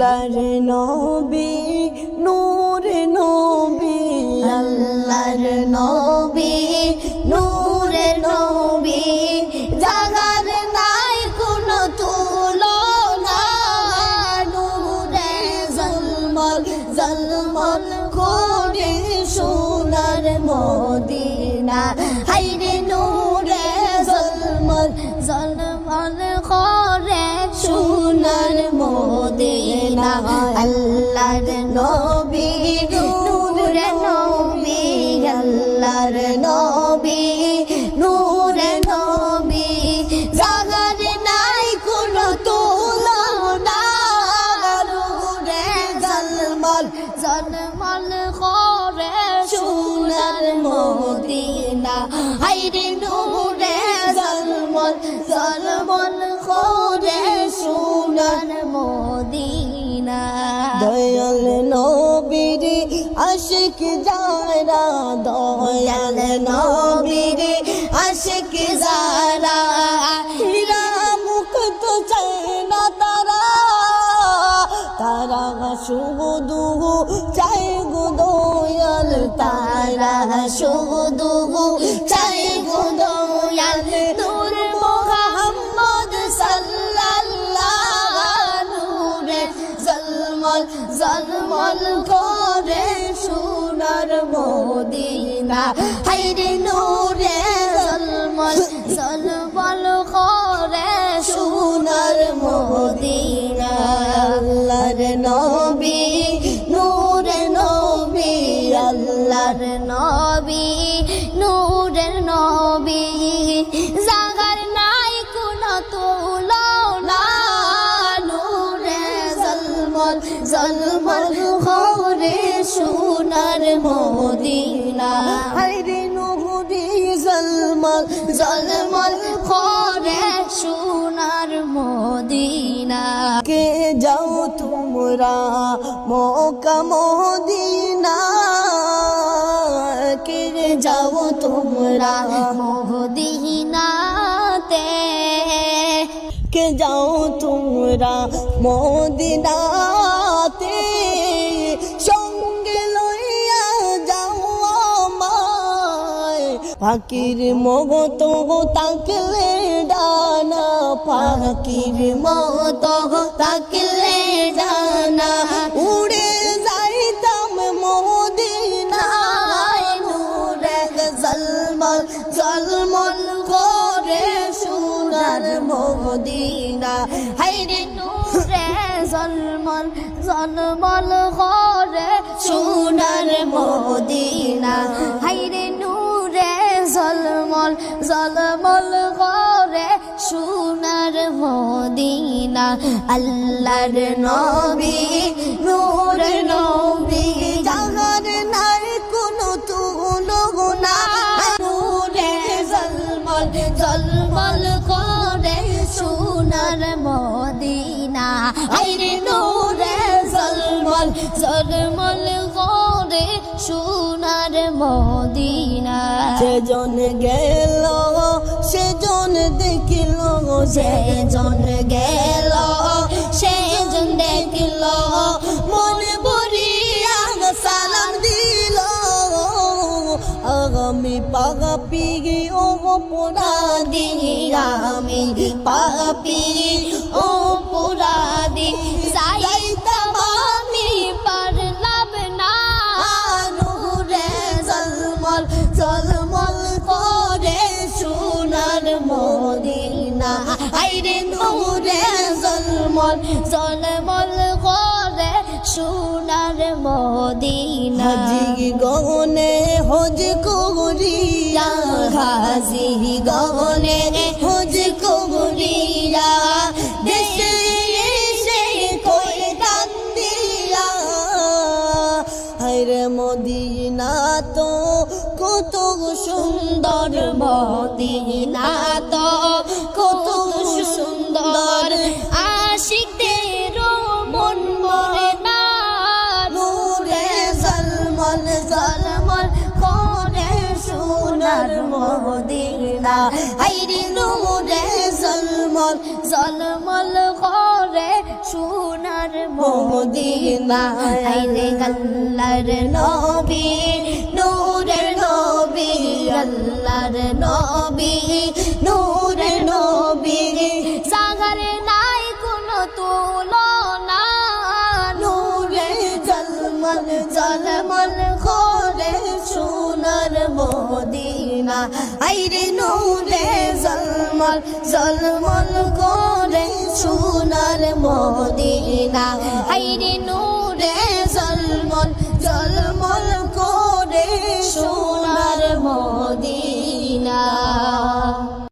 আল্লাহর নবী, নূর নবী, আল্লাহর নবী, নূরে নবী, জাগার নাই কোন তুলনা। নূরে জলমল জলমল করে সোনার মদিনা। আল্লাহর নবী নূরে নবী, আল্লাহর নবী নূরে নবী। জাগার নাই কোন তুলনা নূরে জলমল জলমল করে সোনার মদিনা। হাইরে নূরে জলমল জলমল করে সোনার মদিনা। আশিক যারা দয়াল নবীর, আশিক যারা হীরা মুক্ত চায় না তারা তারা শুধু চাই গো দয়াল, তারা শুধু চাই গো দয়াল। নূর মোহাম্মদ সাল্লাল্লাহ নূরে জলমল জলমল করে। সোনার মদিনা। হাইরে নূরে জলমল জলমল করে সোনার মদিনা। আল্লাহর নবী, নূরে নবী, আল্লাহর নবী নূরের নবী। জাগার নাই কোন তুলনা, নূরে জলমল করে সোনার মদিনা। হাইরে নহরি জলমল জলমল করে সোনার মদিনা। কে যাও তোমরা মক্কা মদিনা? কে যাও তোমরা মদিনাতে? কে যাও তোমরা মদিনাতে? পাখির মগত তাকলে ডানা পাখির মতো তাকলে জানা উড়ে যাইতাম মদিনায়, নূরে জলমল জলমল করে সোনার মদিনা। হাইরে নূরে জলমল জলমল করে সোনার মদিনা। হাইরে নূরে জলমল জলমল করে সোনার মদিনা। আল্লাহর নবী, নূর নবী জাগার নাই কোনো তুলনা নূরে জলমল জলমল করে সোনার মদিনা। আইরে নূরে করে সোনার মদিনা। সেজন গেল, সেজন দেখিল সেজন গেল, সেজন দেখল, মনে ভরিয়া সালাম দিল। আগামী পাগাপি ও পোড়াদি আমি পাপি ও পুরাদি যাইতাম আমি জলমল জলমল করে সোনার মদিনা। আইরে নূরে জলমল জলমল করে সোনার মদিনা। হাজি গহনে হজ করিয়া। হাজি গগনে হজ সুন্দর মদিনা তো কত সুন্দর আশিকদের মন মরে না নূরে জলমল জলমল করে সোনার মদিনা। আইরি নূরে জলমল জলমল করে সোনার মদিনা। নবী নূরের নবী আল্লাহর নবী নূরের নবী। সাগর নাই কোনো তুলনা। নূরে জলমল জলমল করে সোনার মদিনা। আইরে নূরে জলমল জলমল করে সোনার মদিনা। আইরে নূরে জলমল জলমল করে সোনার মদিনা।